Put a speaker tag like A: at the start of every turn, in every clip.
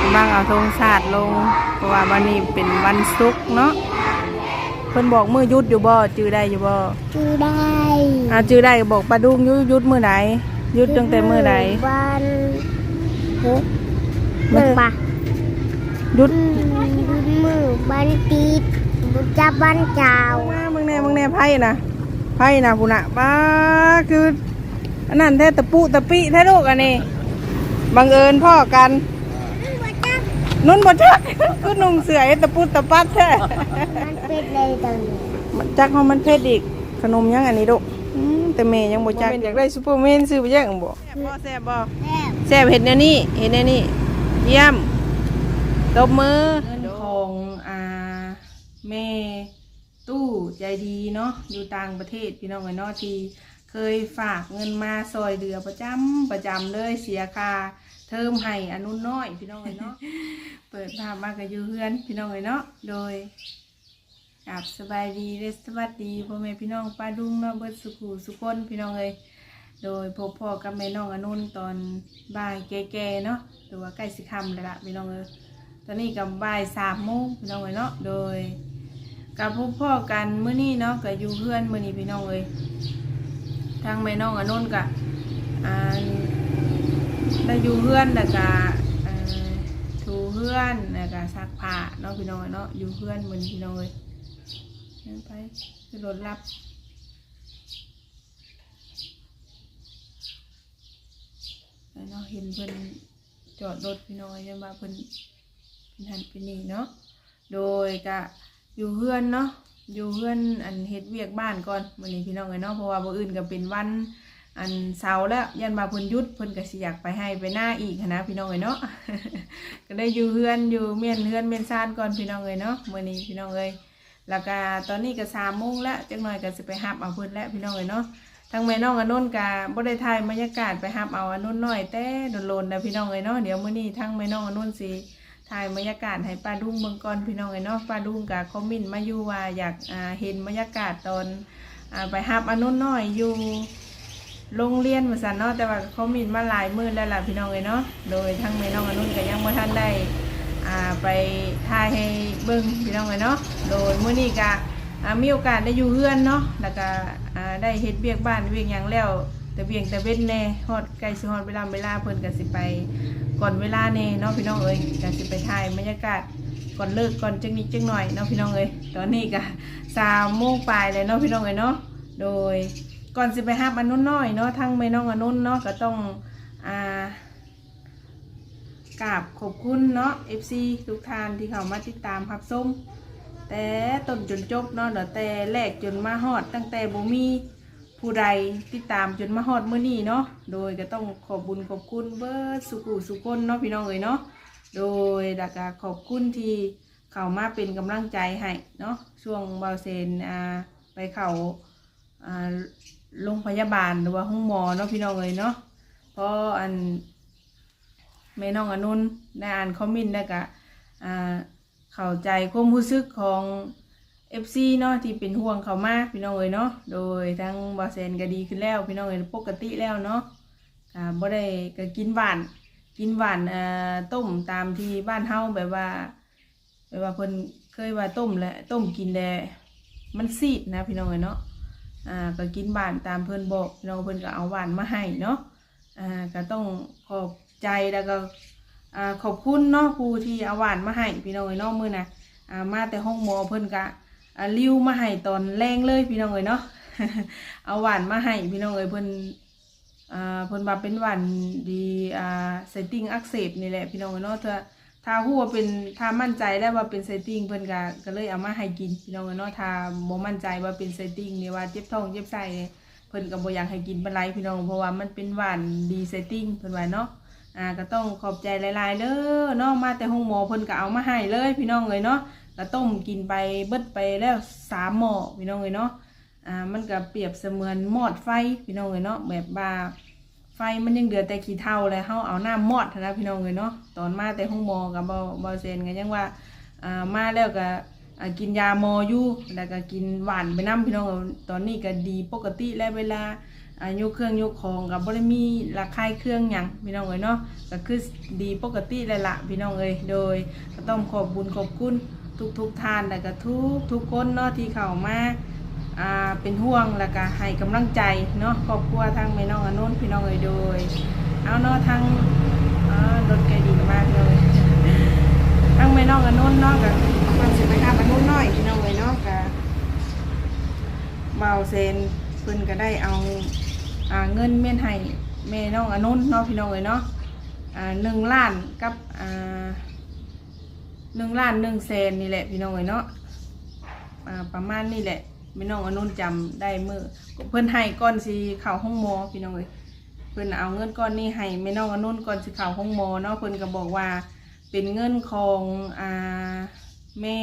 A: กำลังเอาธงชาติลง เพราะว่าวันนี้เป็นวันศุกร์เนาะเพิ่นบอกมือหยุดอยู่บ่จื้อได้อยู่บ่
B: จือได้
A: อ่าจื้อได้ก็บอกปลาดุงหยุดหยุดมื้อใดหยุดตั้งแต่มื้อใด
B: วันพุธมือปะ
A: หยุด
B: มือวันตีดบุจับวันเจ้า
A: มามึงแน่มึงแน่ไพ่นะไพ่นะพุ่นน่ะบ้าคืออันนั้นแท้ตะปุตะปิแท้ลูกอันนี้ บังเอิญพ่อกัน นุ่นบ่จักคือนุ่งเสือไอ้ตะปุตะปัดแท้
B: มันเป็นเลยตรงนี้
A: มันจักเฮามันเผ็ดอีก ขนมยังอันนี้ลูกอืมแต่แม่ยังบ่จักอยากได้ซูเปอร์แมนซื้อไปยังบ่แซ่บบ่แซ่บบ่
B: แซ่บ
A: แซ่บเห็ดแนวนี้เห็ดแนวนี้ เยี่ยมตบมือเงินของอ่าแม่ตู้ใจดีเนาะอยู่ต่างประเทศพี่น้องไอ้เนาะที่ เคยฝากเงินมาซอยเดือประจำประจำเลยเสียค่าเทอมให้อนุน้อยพี่น้องไอ้เนาะ เปิดภาพมากับอยู่เฮือนพี่น้องไอ้เนาะโดยกับสบายดีและสวัสดีพ่อแม่พี่น้องป้าดุงเนาะเบิดสุขุสุคนพี่น้องเอ้ยโดยพบพ่อกับแม่น้องอนุนตอนบ่ายแก่ๆเนาะหรือว่าใกล้สิค่ำแล้วล่ะพี่น้องเออตอนนี้กับบ่ายสามโมงพี่น้องเอ้ยเนาะโดยกับพบพ่อกันมื้อนี้เนาะก็อยู่เพื่อนมื้อนี้พี่น้องเอ้ย ทางแม่น้องอนุนก็อ่าได้อยู่เพื่อนแล้วก็ถูเพื่อนแล้วก็ซักผ้าเนาะพี่น้องเอ้ยเนาะอยู่เพื่อนเหมือนพี่น้องเอ้ยนั่นไปคือรถรับแล้วเนาะเห็นเพิ่นจอดรถพี่น้อยจังว่าเพิ่นเป็นหันเป็นนี่เนาะโดยก็อยู่เฮือนเนาะ อยู่เฮือนอันเฮ็ดเวียกบ้านก่อนมื้อนี้พี่น้องเอ้ยเนาะเพราะว่าบ่อื่นก็เป็นวันอันเสาร์แล้วยันมาเพิ่นยุดเพิ่นก็สิอยากไปให้ไปหน้าอีกหั้นนะพี่น้องเอ้ยเนาะ ก็ได้อยู่เฮือนอยู่เมียนเฮือนเมียนซานก่อนพี่น้องเอ้ยเนาะมื้อนี้พี่น้องเอ้ยแล้วก็ตอนนี้ก็3โมงแล้วจักหน่อยก็สิไปรับเอาเพิ่นแล้วพี่น้องเอ้ยเนาะทางแม่น้องอนนท์กะบ่ได้ถ่ายบรรยากาศไปหับเอาอนนท์น้อยแต่โดนๆนะพี่น้องเอ้ยเนาะเดี๋ยวมื้อนี้ทางแม่น้องอนนท์สิ ถ่ายบรรยากาศให้ป้าดุ้งเบิ่งก่อนพี่น้องเอ้ยเนาะป้าดุ้งกะคอมเมนมาอยู่ว่าอยากอ่าเห็นบรรยากาศตอนอ่าไปหับอนนน้อยอยู่โรงเรียนว่าซั่นเนาะแต่ว่าคอมเมนมาหลายมื้อแล้วล่ะพี่น้องเอ้ยเนาะโดยทางแม่น้องอนนก็ยังบ่ทันได้อ่าไปถ่ายให้เบิ่งพี่น้องเอ้ยเนาะโดยมื้อนี้กะอ่ามีโอกาสได้อยู่เฮือนเนาะแล้วก็อ่าได้เฮ็ดเบียกบ้านเบียกหยังแล้วแต่เบียงแต่เว้นแน่ฮอดใกล้สิฮอดเวลาเวลาเพิ่นก็สิไป ก่อนเวลาแน่เนาะพี่น้องเอ้ยก็สิไปถ่ายบรรยากาศก่อนเลิกก่อนจังนิดจังหน่อยเนาะพี่น้องเอ้ยตอนนี้ก็สามโมงปลายเลยเนาะพี่น้องเอ้ยเนาะโดยก่อนสิไปฮับอนนู้นน้อยเนาะทั้งแม่น้องอนนู้นเนาะก็ต้องอ่ากราบขอบคุณเนาะ FC ทุกท่านที่เข้ามาติดตามรับชมแต่ต้นจนจบเนาะเดี๋ยวแต่แรกจนมาฮอดตั้งแต่บ่มี ผู้ใดติดตามจนมาฮอดมื้อนี้เนาะโดยก็ต้องขอบบุญขอบคุณเบิดสุขุสุคนเนาะพี่น้องเอ๋ยเนาะโดยแล้วก็ขอบคุณที่เข้ามาเป็นกำลังใจให้เนาะช่วงเบาเซนอ่าไปเข้าอ่าโรงพยาบาลหรือว่าห้องหมอเนาะพี่น้องเอ๋ยเนาะเพราะอันแม่น้องอนุนได้อ่านคอมเมนต์แล้วก็อ่าเข้าใจความรู้สึกของ FC เนาะที่เป็นห่วงเขามากพี่น้องเอ๋ยเนาะโดยทั้งบาเซนก็ดีขึ้นแล้วพี่น้องเอ๋ยปกติแล้วเนาะอ่าบ่ได้ก็กินหวานกินหวานอ่อต้มตามที่บ้านเฮาแบบว่าแบบว่าเพิ่นเคยว่าต้มและต้มกินแล้วมันซีดนะพี่น้องเอ๋ยเนาะอ่าก็กินหวานตามเพิ่นบอกพี่น้องเพิ่นก็เอาหวานมาให้เนาะอ่าก็ต้องขอบใจแล้วก็อ่าขอบคุณเนาะผู้ที่เอาหวานมาให้พี่น้องเอ้ยเนาะมื้อน่ะอ่ามาแต่ห้องหมอเพิ่นก ลิ้วมาให้ตอนแรงเลยพี่น้องเอ้ยเนาะเอาหวานมาให้พี่น้องเอ้ยเพิ่นอ่าเพิ่นว่าเป็นหวานดีอ่าไซตติ้งอักเสบนี่แหละพี่น้องเอ้ยเนาะถ้าถ้าฮู้ว่าเป็นถ้ามั่นใจแล้ว่าเป็นไซตติ้งเพิ่นก็ก็เลยเอามาให้กินพี่น้องเอ้ยเนาะถ้าบ่มั่นใจว่าเป็นไซตติ้งนี่ว่าเจ็บท้องเจ็บไส้เพิ่นก็บ่อยากให้กินปานไรพี่น้องเพราะว่ามันเป็นหวานดีไซตติ้งเพิ่นว่าเนาะอ่าก็ต้องขอบใจหลายๆเด้อเนาะมาแต่ห้องหมอเพิ่นก็เอามาให้เลยพี่น้องเลยเนาะ ก็ต้มกินไปเบิดไปแล้วสามหม้อพี่น้องเลยเนาะอ่ามันก็เปรียบเสมือนหมอดไฟพี่น้องเลยเนาะแบบว่าไฟมันยังเดือดแต่ขี้เถ้าเลยเฮาเอาหน้ำมอดนะพี่น้องเลยเนาะตอนมาแต่ห้องหมอกับเบาเบาเซนกันยังว่าอ่ามาแล้วก็กินยาหมออยู่แล้วก็กินหวานไปน้ำพี่น้องตอนนี้ก็ดีปกติแล้วเวลาอายุเครื่องยุของกับบ่ได้มีราคายเครื่องหยังพี่น้องเอ้ยเนาะก็คือดีปกติเลยละพี่น้องเอ้ยโดยก็ต้องขอบบุญขอบคุณ ทุกทุกทานแล้วก็ทุกทุกคนเนาะที่เข้ามาอ่าเป็นห่วงแล้วก็ให้กำลังใจเนาะครอบครัวทางแม่น้องอนุนพี่น้องเอยโดย เอาเนาะทางอ่ารถไกลดีมากเลยทางแม่น้องอนุนเนาะก็มันสิไปหาอนุนน้อยพี่น้องเอยเนาะก็เบาเซนเพิ่นก็ได้เอาอ่าเงินเมียนให้แม่น้องอนุนเนาะพี่น้องเอยเนาะอ่าหนึ่งล้านกับอ่า หนึ่งล้านหนึ่งแสนนี่แหละพี่น้องเอ้ยเนาะอ่าประมาณนี่แหละแม่น้องอนุนจำได้มือเพิ่อนให้ก่อนสิเข้าห้องหมอพี่น้องเอ้ยเพิ่อนเอาเงินก้อนนี้ให้แม่น้องอนุนก่อนสิเข้าห้องหมอเนาะเพิ่อนก็บอกว่าเป็นเงินของอ่าแม่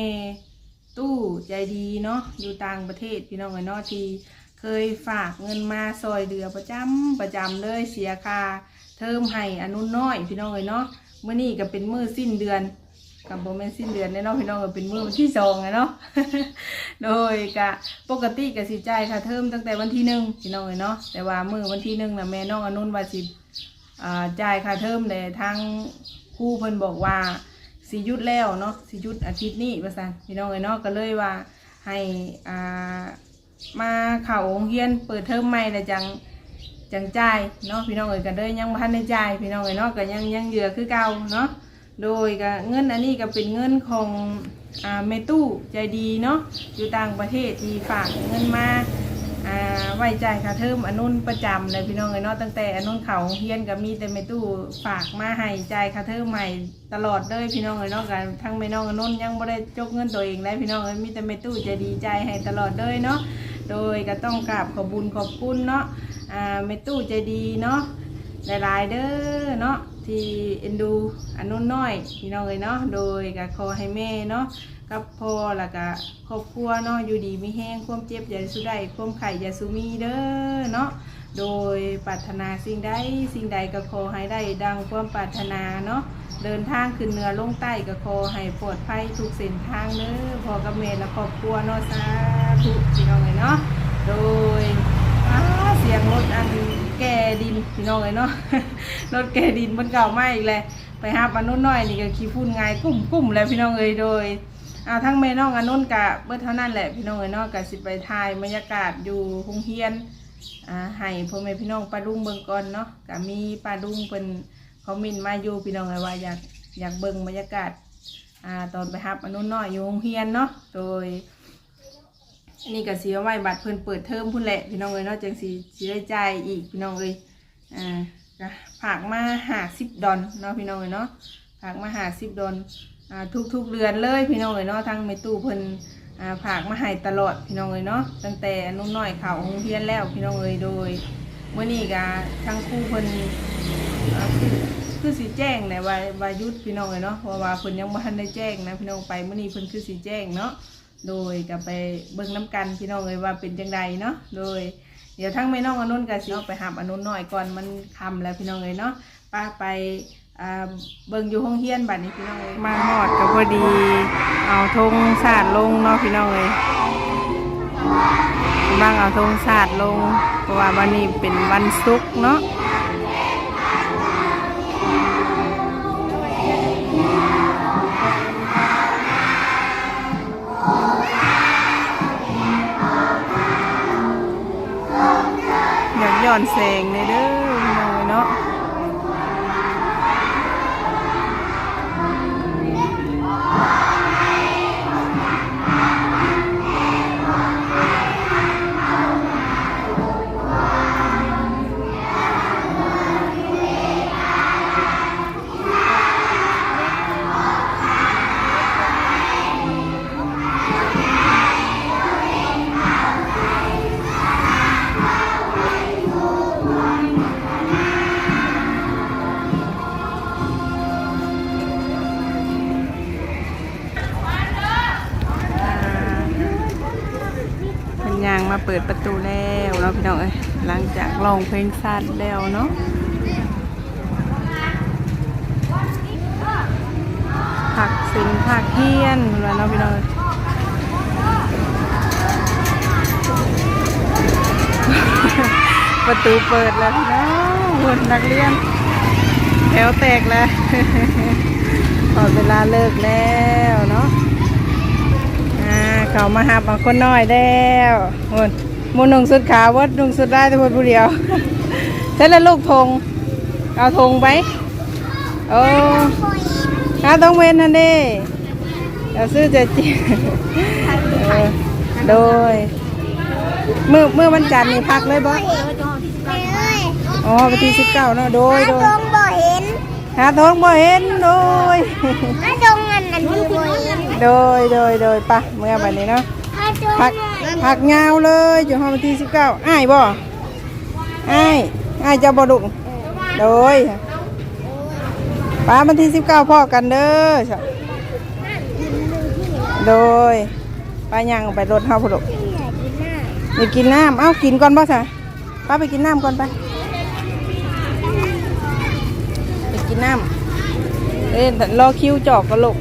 A: ตู้ใจดีเนาะอยู่ต่างประเทศพี่น้องเอ้ยเนาะที่เคยฝากเงินมาซอยเดือประจำประจำเลยเสียค่าเทอมให้อนุนน้อยพี่น้องเอ้ยเนาะเมื่อนี้ก็เป็นมือสิ้นเดือน กับโบแมนสิ้นเดือนแน่เนาะพี่น้องก็เป็นมื้อวันที่สองไงเนาะ โดยกะปกติก็สิจ่ายค่าเทอมตั้งแต่วันที่หนึ่งพี่น้องเอ้ยเนาะแต่ว่ามื้อวันที่หนึ่งนะแม่น้องอนุนว่าสิอ่าจ่ายค่าเทอมแต่ทางครูเพิ่นบอกว่าสียุดแล้วเนาะสียุดอาทิตย์นี้ประสันพี่น้องเอ้ยเนาะก็เลยว่าให้อ่ามาเข่าโรงเรียนเปิดเทอมใหม่แล้วจังจังจ่ายเนาะพี่น้องเอ้ยก็เลยยังบ่ทันได้จ่ายพี่น้องเอ้ยเนาะก็ยังยังเหลือคือเก่าเนาะ โดยก็เงินอันนี้ก็เป็นเงินของอ่าเมตู้ใจดีเนาะอยู่ต่างประเทศที่ฝากเงินมาอ่าไว้ใจายค่าเทอมอนนุนประจำเลยพี่น้องเอ้ยเนาะตั้งแต่อนนุนเขาโรงเรียนก็มีแต่เมตู้ฝากมาให้ใจายค่าเทอมใหม่ตลอดเลยพี่น้องเอ้ยเนาะกันทั้งแม่น้องอนนท์ยังบ่ได้จกเงินตัวเองได้พี่น้องเอ้ยมีแต่แม่ตู้ใจะดีใจให้ตลอดเลยเนาะโดยก็ต้องกราบขอบบุญขอบคุณเนาะอ่าแม่ตู้ใจดีเนาะหลายๆเด้อเนาะ ที่เอ็นดูอนนุนน้อยพี่น้องเอ้ยเนาะโดยก็ขอให้แม่เนาะกับพ่อแล้วก็ครอบครัวเนาะอยู่ดีมีแห้งความเจ็บอย่าสุดได้ความไข่อย่าสุมีเด้อเนาะโดยปรารถนาสิ่งใดสิ่งใดก็ขอให้ได้ดังความปรารถนาเนาะเดินทางขึ้นเหนือลงใต้ก็ขอให้ปลอดภัยทุกเส้นทางเน้อพอกับเมและครอบครัวเนาะสาธุพี่น้องเลยเนาะโดยเสียงรถอัน แก่ดินพี่น้องเลยเนาะ รถแก่ดินมันเก่าไมาอีกเลยไปหาปานนุ่นน้อยนี่ก็ขี้ฝุ่นง่ายกุ้มกุ้มแล้วพี่น้องเอ้ยโดยอาทั้งแม่น้องอนนุนกะเมื่อเท่านั้นแหละพี่น้องเอ้ยเนาะกะสิไปถ่ายบรรยากาศอยู่โรงเรียนอ่าให้พ่อแม่พี่น้องปลาดุงเบิ่งก่อนเนาะกะมีปลาดุงเป็นเขามินมาอยู่พี่น้องเอ้ยว่าอยากอยากเบิ่งบรรยากาศอ่าตอนไปฮับอนุนน้อยอยู่โรงเรียนเนาะโดย นี่ก็สีเอาไว้บัตรเพิ่นเปิดเทอมพุ่นแหละพี่น้องเอ้ยนาะจังสีสีได้จ่ายอีกพี่น้องเอ้ยอ่าก็ผากมาหาสิบดอนเนาะพี่น้องเอ้ยเนาะผากมาหาสิบดอนอ่าทุกๆเดือนเลยพี่น้องเอ๋ยเนาะทางเมตู้เพิ่นอ่าผากมาให้ตลอดพี่น้องเอ๋ยเนาะตั้งแต่อนุ่นน้อยเข่าโรงเรียนแล้วพี่น้องเอ๋ยโดยเมื่อนี้ก็ทางครูเพิ่นอ่าคือคือสีแจ้งแหละว่าว่าหยุดพี่น้องเอ๋ยเนาะเพราะว่าเพิ่นยังบ่ทันได้แจ้งนะพี่น้องไปเมื่อนี้เพิ่นคือสีแจ้งเนาะ โดยก็ไปเบิ่งน้กันพี่น้องเอ๋ยว่าเป็นจังใดเนาะโดย เดี๋ยวทั้งแม่น้องอนุนกับสิเอาไปหับอนุนหน่อยก่อนมันคำแล้วพี่น้องเลยเนาะป้าไปอ่าเบิ่งอยู่ห้องเฮียนบัดนี้พี่น้องเลยมาหอดก็พอดี เอาธงสาดลงเนาะพี่น้องเลยบ้างเอาธงสาดลงเพราะว่าวันนี้เป็นวันศุกร์เนาะ ย้อนแสงในเด้อพี่น้องเลยเนาะ เพลงสั้นแล้วเนาะผักสิงผักเฮียนแล้วเนาะพี่น้องเอ้ยประตูเปิดแล้วพี่น้องคนนักเรียนแถวแตกแล้วพอเวลาเลิกแล้วเนาะอ่าเขามาหาบางคนน้อยแล้วคน มูนุ่งสุดขาววัดนุ่งสุดได้แต่คนผู้เดียวเสร็จแล้วลูกธงเอาธงไปโอ้หาต้องเว้นทันเดีเราซื้อจะจีเออโดยเมื่อเมื่อวันจันทร์นี่พักเลยบ่
B: เอ้ย
A: อ๋อวันที่สิบเก้าเนาะโดย
B: ถ้า
A: โด
B: ด
A: ย
B: งบ่เห็น
A: หาทองบ่เห็นโดย
B: ถ้าดงอันนั้นคือบ่เห็น
A: โดยโดยโดยปะเมื่อวันนี้เนาะ
B: ถ้าดง
A: พักพักยาวเลยอยู่ห้องวันที่สิบเก้าอ้ายบ่อ้ายอ้ายจะบ่ดุโดยป้าวันที่สิบเก้าพ่อกันเด้อโดยป้ายังไปรถเฮาพอดุไปกินน้ำเอ้ากินก่อนบ่จ้ะป้าไปกินน้ำก่อนไปไปกินน้ำเอ้ยรอคิวจอกกันลูก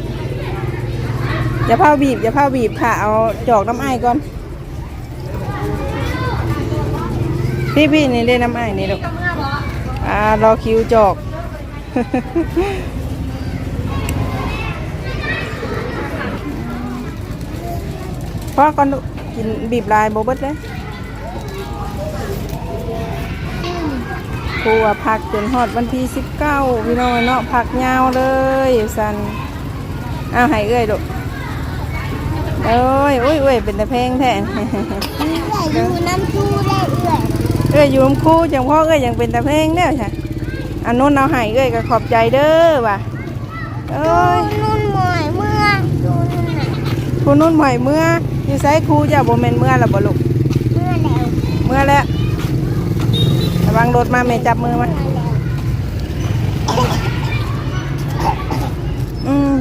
A: อย่าเผาบีบอย่าเผาบีบค่ะ เอาจอกน้ำไอ้ก่อน พี่พี่นี่เล่นน้ำไอ้นี่ลูกอ่ารอคิวจอกพ่อก่อนลูกกินบีบลายโบเบิดเลยครูพักจนฮอดวันที่สิบเก้าพี่น้องเนาะพักยาวเลยสันอ้าวให้เอ้ยลูก เอ้ยอุ้ยอุ้ยเป็นแต่เพลงแท้
B: อยู่น้ำชูได้เอื่อย
A: เอ้ยอยู่ลำคูจังพ่อเอ้ยยังเป็นแต่เพลงเนี่ยใช่อันนู้นเอาให้เอ้ยก็ขอบใจเด้อว่ะเอ้ย
B: นุ่นหมอยเมื่อดูนุ่นน่ะ
A: คุณนุ่นใหม่เมื่ออยู่ไซครูจะบ่แม่นเมื่อละบ่ลูก
B: เมื่อแล้ว
A: เมื่อแล้วระวังรถมาแม่จับมือมา
B: เมื่อแล้ว
A: อืม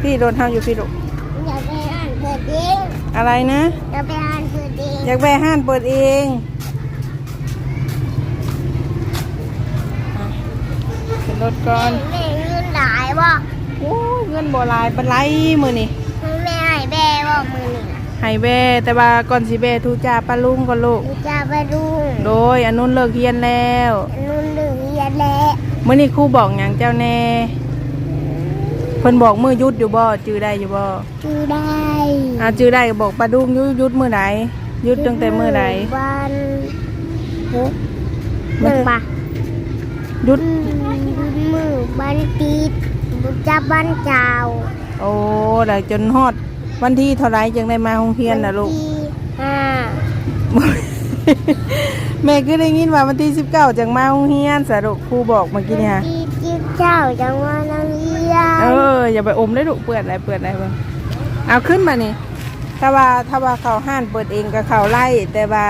A: พี่รถเฮาอยู่พี่ลูก
B: อย่าไปอ่านเปิ ดเอง
A: อะไรนะ
B: อย่าไปอ่านเปิดเอง
A: อยากแวะห้านเปิดเองอะขึ้นรถก่อน
B: แม่เงินหลายบ่
A: โอ้ยเงินบ่หลายปานไรมือนี่
B: แม่ให้แม่บ่มือนี่
A: ไฮเวแต่ว่าก่อนสิเบทูจ่าปลาลุงก่อนลูก
B: ดูจะไปดู
A: โดยอันนู้นเลิกเรียนแล้ว
B: นุ่นเหลืองเรียนแล้ว
A: เมื่อนี้ครูบอกอย่างเจ้าแน่ เพิ่นบอกมือหยุดอยู่บ่จื้อได้อยู่บ่
B: ดูได้
A: อ่าจื้อได้ก็บอกปลาดุงหยุดหยุดมือไหนหยุดตั้งแต่มือไหน
B: วันเฮ้ยเบิ่งปะ
A: หยุด
B: มือบันตีดบุจับบันเจ้า
A: โอ้ได้จนฮอด วันที่เท่าไหรจึงได้มาโรงเรียนน่ะลูก
B: วันที่ห้า
A: แม่ก็ได้ยินว่าวันที่19จังมาโรงเรียนสรุปครูบอกเมื่อกี้นี่ฮะ
B: ที่จิ๊บเจ้าจังหวัดนังเรียน
A: เอออย่าไปอมได้ลูกเปื้อนอะไรเปื้อนอะไรเบ้างเอาขึ้นมานี่ถ้าว่าถ้าว่าเขาห้านเปิดเองก็เขาไล่แต่ว่า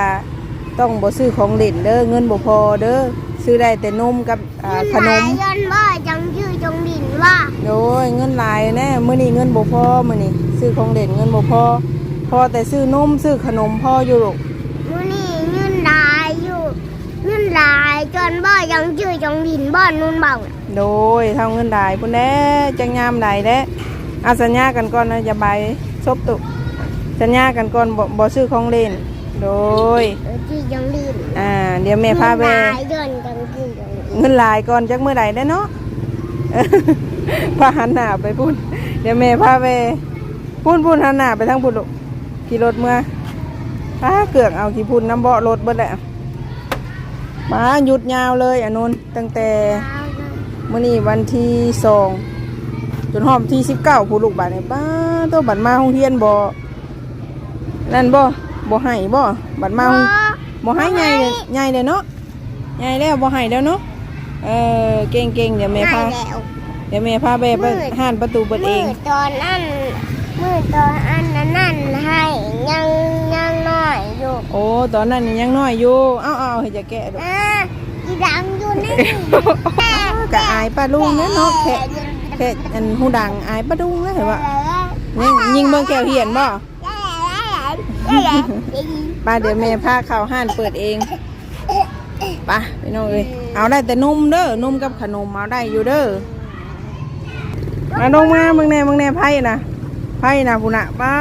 A: ต้องบ่ซื้อของเล่นเด้อเงินบ่พอเด้อซื้อได้แต่นมกับอ่าขนม
B: ยันว่าจังชื่อจงดินว่า
A: โอ้ยเงินหลายแน่มื้อนี้เงินบ่พอมื้อนี้ซื้อของเล่นเงินบ่พอพอแต่ซื้อนมซื้อขนมพออยู่ลูก
B: มือนี่เงินหลายอยู่เงินหลายจนบ่ยังชื่อจงดินบ่นุ่นเบาน่ะ
A: โดยเท่าเงินหลายพุ่นแน่จังยามใดแด้อาสัญญากันก่อนนะอย่าไปซบตุสัญญากันก่อนบ่บ่ซื้อของเล่น โดย
B: เออชื่อจงดิน
A: อ่า เดี๋ยวแม่พาไป
B: เงินหลายเดือนจังชื่อจงดิน
A: เงินหลายก่อนจักมื้อใดได้เนาะพาหันหน้าไปพุ่นเดี๋ยวแม่พาไปพุ่นพุ่นหันหน้าไปทางพุ่นลูกขี่รถเมื่อพาเกือกเอาขี่พุ่นน้ำเบาะรถเบิดแหละมาหยุดยาวเลยอนุนตั้งแต่ มื่อนี้วันที่สองจนหอมที่สิบเก้าผู้ลูกบาทเนี่ยป้าตัวบัตรมาโรงเรียนบ่นั่นบ่บ่ให้บ่บัตรมาโรงบ่ให้ใหญ่เลยใหญ่เลยเนาะใหญ่แล้วบ่ให้แล้วเนาะเออเก่งเก่งๆเดี๋ยวแม่
B: ให้
A: พา
B: แล้ว
A: เดี๋ยวแม่พาไปไป
B: มืด
A: ห้านประตูเปิดเอง
B: มืตอนนั้นมือตอนอันนั้นนั่นให้ยังยังน้อยอยู่
A: โอ้ตอนนั้นนี่ยังน้อยอยู่เอ้าเอาให้จะแกะดู
B: อ่าอีดังอยู่นี่
A: กะอายป้าลุงเนาะเนาะแค่แค่อันหูดังอายป้าลุงนะเห็นว่ายิงยิงเบิ่งแก้วเหียนบ่ป้าเดี๋ยวแม่พาเข้าห้านเปิดเองป้าพี่น้องเอ้ยเอาได้แต่นมเด้อนมกับขนมเอาได้อยู่เด้อมาลงมาเมืองแน่เมืองแน่ไพ่นะไพ่นะพุ่นน่ะป้า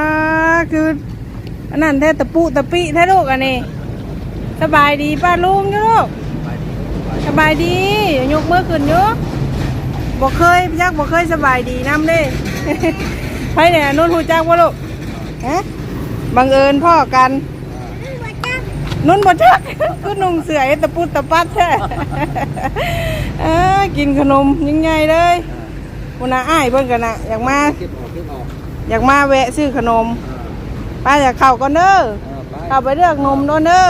A: คืออันนั้นแท้ตะปุตะปิแท้ลูกอันนี้สบายดีป้าลุงอยู่ลูก สบายดียกเมื่อขึ้นอยู่บ่เคยยักบ่เคยสบายดีน้ำเด้ไปเนี่ยนุ่นหูจักว่าลูกฮะบังเอิญพ่อกันนุ่นบ่จักก็นุ่งเสือไอ้ตะปุดตะปัดแท้กินขนมยังไงเลยวันน่ะอ้ายเพิ่นกันนะอยากมา
C: อ
A: ยากมาแวะซื้อขนมป้าอยากเข้าก่อนเด้อ
C: เออไป
A: เข้าไปเลือกนมโดนเด้อ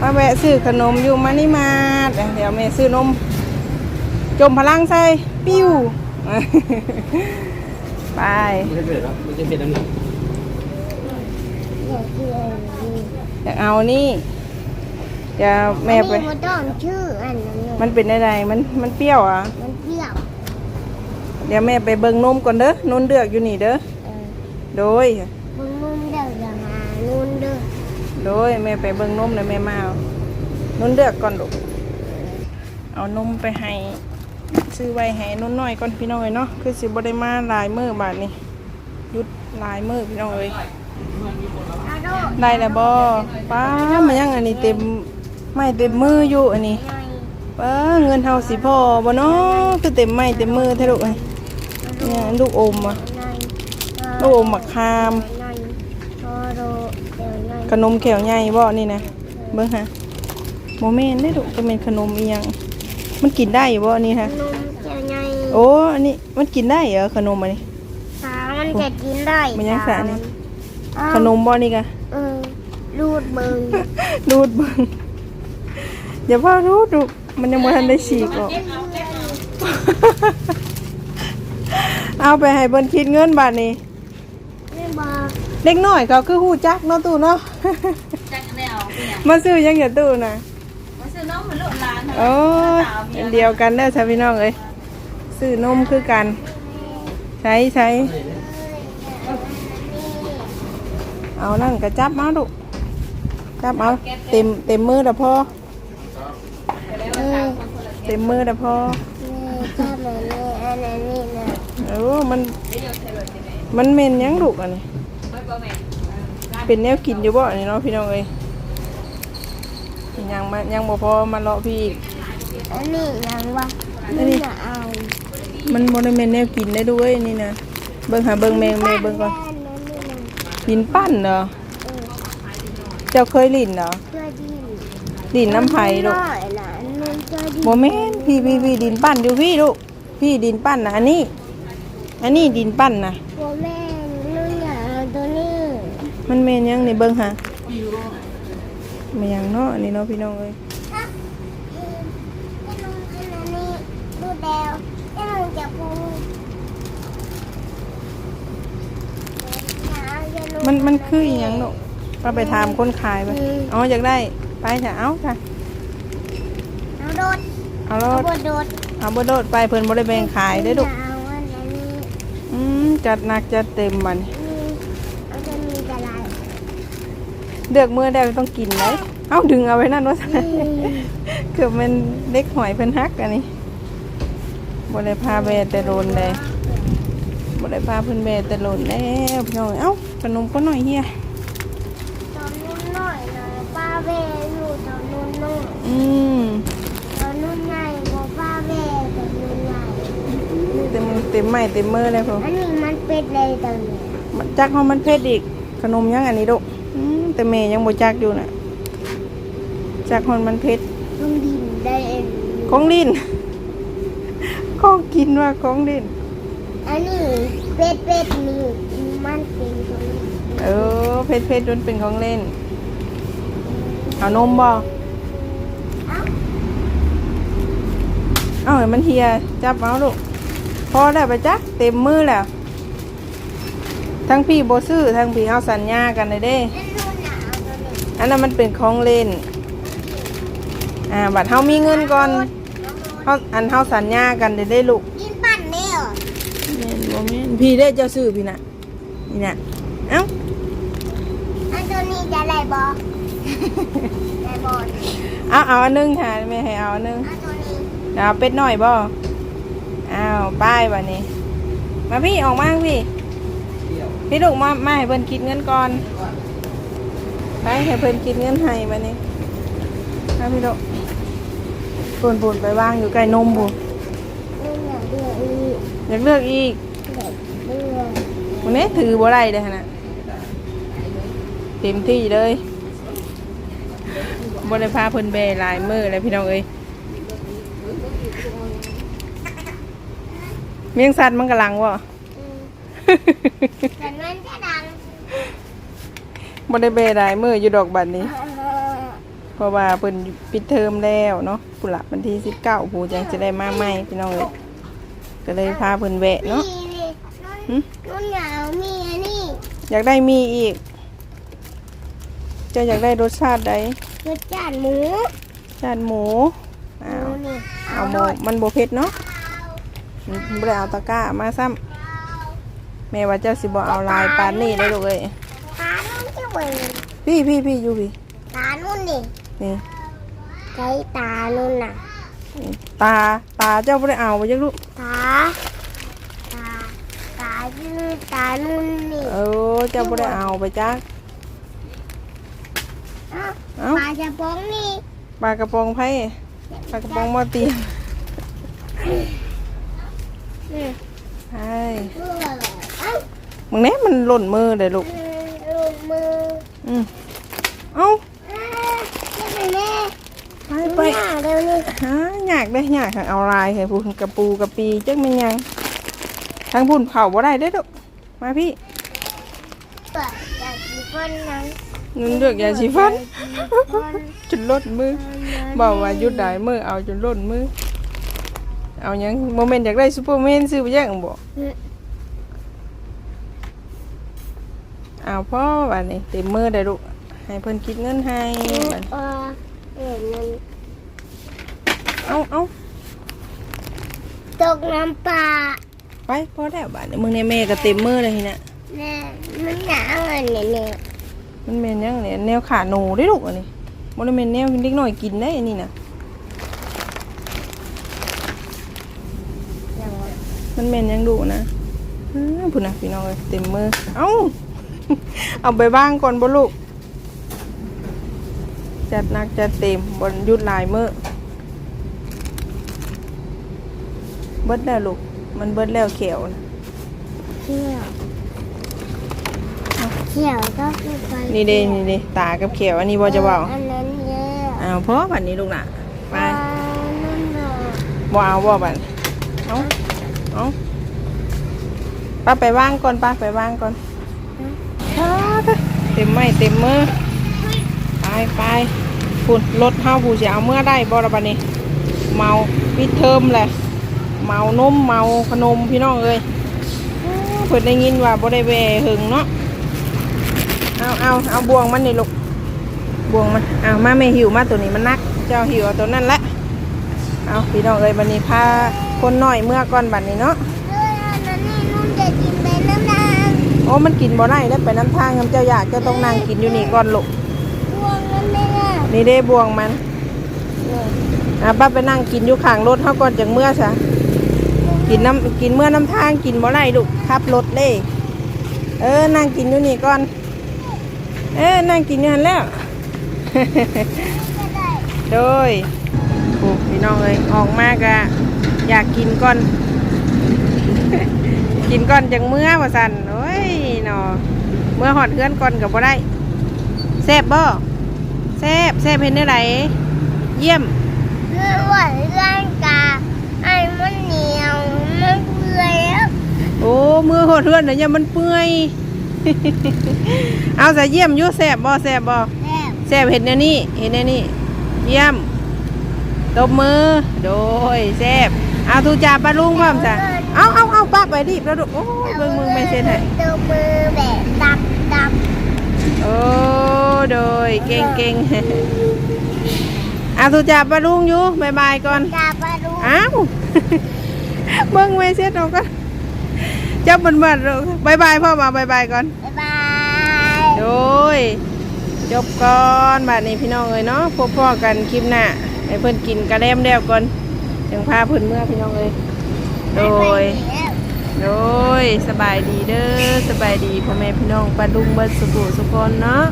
A: มาแวะซื้อขนมอยู่มานี่มาดเดี๋ยวแม่ซื้อนม จมพลังใส่ปิ้ว ไป
C: ไม่ใช่เผ็ดครับไม่ใช่เผ็ดอันนี้
A: อยากเอานี่เดี๋ยวแม่ไป
B: อันนี้มันต้องชื่ออันนั้นเลย
A: มันเป็นอะไรมันมันเปรี้ยวอะ
B: มันเปรี้ยว
A: เดี๋ยวแม่ไปเบิ่งนมก่อนเด้อนุ่นเดือกอยู่นี่เด้อ
B: เออ
A: โดย
B: มึงนุ่มเดือดอย่างอะนุ่นเดือด
A: โดยแม่ไปเบิ่งนมแล้วแม่มาเอานุ่นเดือกก่อนลูกเอานมไปให้ซื้อไว้ให้นุ่นน้อยก่อนพี่น้องเอ้ยเนาะคือสิบ่ได้มาลายมือบาดนี้หยุดลายมือพี่น้องเอ้ยได้แล้วบ่ป้ามันยังอันนี้เต็มไม่เต็มมืออยู่อันนี้ป้าเงินเฮาสิพอบ่เนาะคือเต็มไม้เต็มมือแท้ลูกเอ้ยเนี่ยลูกอมอะลูกอมมะขาม
B: หน่อยโอโดเดี๋ยวหน่อย
A: ขนมแขวใหญ่บ่นี่นะเบิ่งฮะโมเมนได้ลูกจะเป็นขนมอีหยังมันกินได้อยู่บ่อันนี่ฮะ
B: นุ่มเจียวใหญ่
A: โอ้อันนี้มันกินได้เหรอขนมอันนี้
B: สามันจะกินได้
A: มันยังสาเนี่ย
B: อ้าว
A: ขนมบ่นี่กะ
B: เออรูดเบิง
A: ดูดเบิ่งอย่าพ่อดูดลูกมันยังบ่ทันได้ฉีกออกเอาไปให้เบิ่นคิดเงินบาทนี้
B: ไม่บอก
A: เด็กน้อยเขาคือฮู้จักเนาะตู้เนาะ
D: จักแนวเป็นหยัง
A: มาซื้อยังอย่าตู้น่ะ
D: มาซื้อน้องเหมือนลูกหลาน
A: โอ้ยอันเดียวกันเด้อชาวพี่น้องเอ้ยซื้อนมคือกัน ใช้ใช้ เอานั่นก็จับมาลูกจับเอาเต็มเต็มมือแล้วพอ
B: เออ
A: เต็มมือแล้วพอ
B: นี่ชอบแบบนี้อันนั้นนี่นะ
A: เออมัน มันเมนหยังลูกอันนี้ เป็นแนวกินอยู่บ่อันนี้เนาะพี่น้องเอ้ยยังมายังบ่พอมาเลาะพี่อีก
B: อันนี้ยังวะ
A: อันนี้
B: นี่จะเอา
A: มันบ่ได้แม่นแนวกินได้ด้วยนี่นะเบิ่งหาเบิ่งแมงแม่เบิ่งก่อน
B: อันนั้นนี่นะ
A: ดินปั้นเหรอ
B: เออ
A: เจ้าเคยลินเหรอ
B: เพื่อดี
A: ดินน้ำไผ่ลูก
B: น้อยนะอันนั้นเพื่อดี
A: โมเมนพี่พี่พี่ดินปั้นอยู่พี่ลูกพี่ดินปั้นนะอันนี้ อันนี้ดินปั้นนะ
B: โมแม่นุ่นอยากเอาตัวนี้
A: มันเมนยังนี่เบิ่งหาไม่ยังเนาะอันนี้เนาะพี่น้องเอ้ย
B: อะเออให้นุ่นอันนั้นนี่ดูแดวให้นุ่นจะพูด
A: มันมันคืออหยังลูกก็ไปถามคนขายไปอ๋ออยากได้ ไปจ้ะเอาจ้ะ
B: เอาโดด
A: เอาร
B: เอา
A: ถ
B: บดโดด
A: เอาบ่โดดไปเพิ่นบ่ได้แบ่งขายได้อลูก
B: เอาอันนั้นนี่
A: อืมจัดหนักจัดเต็มบัดนี้
B: นี่เอาจะมีกระไร
A: เลือกมือได้ต้องกินเลยเอาดึงเอาไว้นั่นว่า
B: อืม
A: เกือบเป็นเล็กหอยเพิ่นฮักอันนี้บ่ได้พาแบแต่โดนเลยบ่ได้พาเพิ่นแบแต่โดนแล้วพี่น้องเอ้าขนมก็หน่อยเฮีย
B: ตอนนุ่นหน่อยนะป้าเวอยู่ตอนนุ่นนุ่น
A: อืม
B: ตอนนุ่นใหญ่กว่าป้าเวตอนนุ่นใหญ่
A: เต็มเต็มไม้เต็มมือเลยพ่อ
B: อันนี้มันเป็นเลยตอนนี้
A: มันจักเฮามันเผ็ดอีกขนมยังอันนี้ลูกอืม แต่แม่ยังบ่จักอยู่น่ะจักฮอนมันเผ็ด
B: ต้องดินได้เอง
A: ของลิ้นของกินว่าของลิ้น
B: อันนี้เป็ดเป็ดนี่มันเป็นตรงนี้
A: เออเผ็ดเผ็ดจนเป็นของเล่นเอานมบ่
B: เอ้า
A: เอาให้มันเฮียจับเอาลูกพอแล้วไปจักเต็มมือแล้วทั้งพี่โบซื้อทั้งพี่เอาสัญญากันเลยเด้
B: อนนี้
A: อันนั้นมันเป็นของเล่น อ่า บัดเฮามีเงินก่อนเฮาอันเฮาสัญญากันได้ได้ลูก
B: กินปั่นเนี่ยเหรอ
A: แม่นบ่แม่นพี่ได้เจ้าซื้อพี่น่ะ นี่น่ะ เอ้า
B: อันตัวนี้จะได้บอได้บอ
A: เอาเอาอันหนึงค่ะแม่ให้เอาอันหนึง
B: อันตัวนี้
A: เอาเป็ดหน่อยบ่อ้าวป้ายบัดนี้ มาพี่ออกมาพี่
C: เที่ยว
A: พี่ลูกมามาให้เพิ่นคิดเงินก่อน ไปให้เพิ่นกินเงินให้มานี่ไปพี่โดปุ่นปุ่นไปวางอยู่ใกล้นมบุ
B: นุ่นอยากเลือกอีก
A: อยากเลือกอีก
B: อยากเลือก
A: วันนี้ถือบ่ได้เลยหั่นน่ะเต็มที่เลยบ่ได้พาเพิ่นแบหลายมือเลยพี่น้องเอ้ยเมียงสัตว์มันกำลังวะ
B: อืมแต่มันจะดัง
A: บ่ได้แบหลายมืออยู่ดอกบัดนี้ เพราะว่าเพิ่นปิดเทอมแล้วเนาะปุระวันที่19ผู้จังจะได้มาใหม่พี่น้องเอ้ยก็เลยพาเพิ่นแวะเนาะ
B: นี่นี่
A: หึ
B: นุ่นอยากเอามีอันนี้
A: อยากได้มีอีก เจะอยากได้รสชาติใด
B: รสจานหมู
A: ชาติหมูอ้าว
B: นี่
A: เอาหมูมันโบเผ็ดเนาะบ่ได้เอาตะกร้ามาซ้ำแม่ว่าเจ้าสิบ่เอาลายปานนี่ได้ลูกเอ้ย
B: ตานุ่ นจะเบิ่ง
A: พี่พี่พี่อยู่พี่
B: ตานุ่นนี่
A: นี่
B: ใช้ตานุ่นน่ะ
A: นี่ตาตาเจ้าบ่ได้เอาบ่จักลูก
B: ตา ตา ตาชื่อตานุ่นนี่
A: เออเจ้าบ่ได้เอาไปจัก
B: เอ้า
A: เอ้า
B: ปลาจะป้องนี่
A: ปลากระป๋องไผปลากระป๋องหม้อเตียง
B: นี่
A: ใช่
B: ลูกอะไรเอ้า
A: มึงแน่มันหล่นมือเด้อลูก
B: อืมลูกมือ
A: อืมเอ้า
B: อ่าเจ้าแม่
A: ไป
B: ไป
A: ไป
B: เร็วนี่
A: หาอยากได้อยากให้เอาลายให้พูนกระปูกระปีจักแม่นยังทางพูนเผาบ่ได้เด้อลูกมาพี่
B: เปิดอยากกินก้อนนัง
A: นุ่นเลือกยาสีฟันจนลดมือบอกว่าหยุดได้มือเอาจนล้นมือเอาหยังโมเมนต์อยากได้ซูเปอร์แมนซื้อไปยังบอก เอาพ่อวันนี้เต็มมือได้ลูกให้เพิ่นคิดเงินให้บัด
B: เออเห็นมัน
A: เอาเอา
B: ตกน้ำปลา
A: ไปพอแล้วบัดนี้มึงในแม่ก็เต็มมือเลยทีน่ะ
B: แม่มันหนาวอันนี้เนี่ย
A: มันแม่นยังเนี่ยแนวขาหนูได้ลูกอันนี้บ่ได้แม่นแนวเด็กน้อยกินได้อันนี้น่ะมันแม่นยังดุนะอ้าพุ่นน่ะพี่น้องเอ้ยเต็มมือเอ้า เอาไปบ้างก่อนบ่ลูก จัดหนักจัดเต็มบนหยุดหลายมือเบิดแล้วลูก มันเบิดแล้วเขียวนะ
B: เที่ยวเที่ยวก็คือไป
A: นี่เด้นี่เด้ตากับเขียวอันนี้บ่จะเบา
B: อันนั้นเยอะ
A: อ้าวเพราะบัดนี้ลูกน่ะไป
B: ปลานั่นน่ะ
A: บ่เอาบ่บัดเอาเอาป้าไปว่างก่อนป้าไปว่างก่อนป้าไป เต็มไม้เต็มมือไปไปพูดรถเฮาผู้เสิเอาเมื่อได้บ่ละบัดนี้ เมาปิดเทอมแหละเมานมเมาขนมพี่น้องเอ้ยเพิ่นได้ยินว่าบ่ได้แวหึงเนาะเอาเอาเอาบ่วงมันนี่ลูกบ่วงมันเอามาไม่หิวมาตัวนี้มันนัก เจ้าหิวตัวนั้นแหละเอาพี่น้องเอ้ยบัดนี้พาคนน้อยเมื่อก่อนบัดนี้เนาะ
B: เอออันนั้นนี่นุ่นจะกินไปน้ำนาง
A: โอ้มันกินบ่ได้แล้วไปน้ำทางคำเจ้าอยากเจ้าต้องนั่งกินอยู่นี่ก่อนลูก
B: พวงนั้นไม่ได้
A: นี่ได้บ่วงมันอะป้าไปนั่งกินอยู่ข้างรถเฮาก่อนจังเมื่อซะกินน้ำกินเมื่อน้ำทางกินบ่ได้ลูกขับรถเลยเออนั่งกินอยู่นี่ก่อน เออนั่งกินอยู่หันแล้ว
B: ก็ได้
A: โดยโอ้พี่น้องเลยออกมากะอยากกินก่อน กินก่อนจังเมื่อว่าสันโอ้ยหนอ เมื่อหอดเพื่อนก่อนกับบ่ได้แซ่บบ่แซ่บแซ่บเห็นได้ไรเยี่ยม
B: เรื่องว่าเรื่องกาไอ้มันเหนียวมันเปื่อยแล้ว
A: โอ้มือหดเพื่อนเดี๋ยวเนี่ยมันเปื่อยเอาใส่เยี่ยมอยุ่แซ่บบ่แซ่บบ่
B: แซ่บ
A: แซ่บเห็นแนวนี่เห็นแนวนี่เยี่ยมตบมือโดยแซ่บเอาทูจ่าปลาลุงพร้อมจ้ะเอาเอาเอาป้าไปดิบแล้วลูกโอ้ยเบิ่งมึงไม่เซ็นให้
B: ตัวมือแบบดับ ดับ
A: โอ้โดยเก่งเก่งเอาทูจ่าปลาลุงอยู่บายบายก่อน
B: กาปลาดู
A: อ้าวเบิ่งไม่เซ็นเอาก็จับมันเบิดลูกบายบายพ่อมาบายบายก่อน
B: บ๊ายบาย
A: โดยจบก่อนบัดนี้พี่น้องเอ้ยเนาะพบพ่อกันคลิปหน้าให้เพิ่นกินกระเดมแล้วก่อนจังพาเพิ่นเมื่อพี่น้องเอ้ยโดย โดยสบายดีเด้อสบายดีพ่อแม่พี่น้องปลาดุงเบิดสุกุสุกคนเนาะ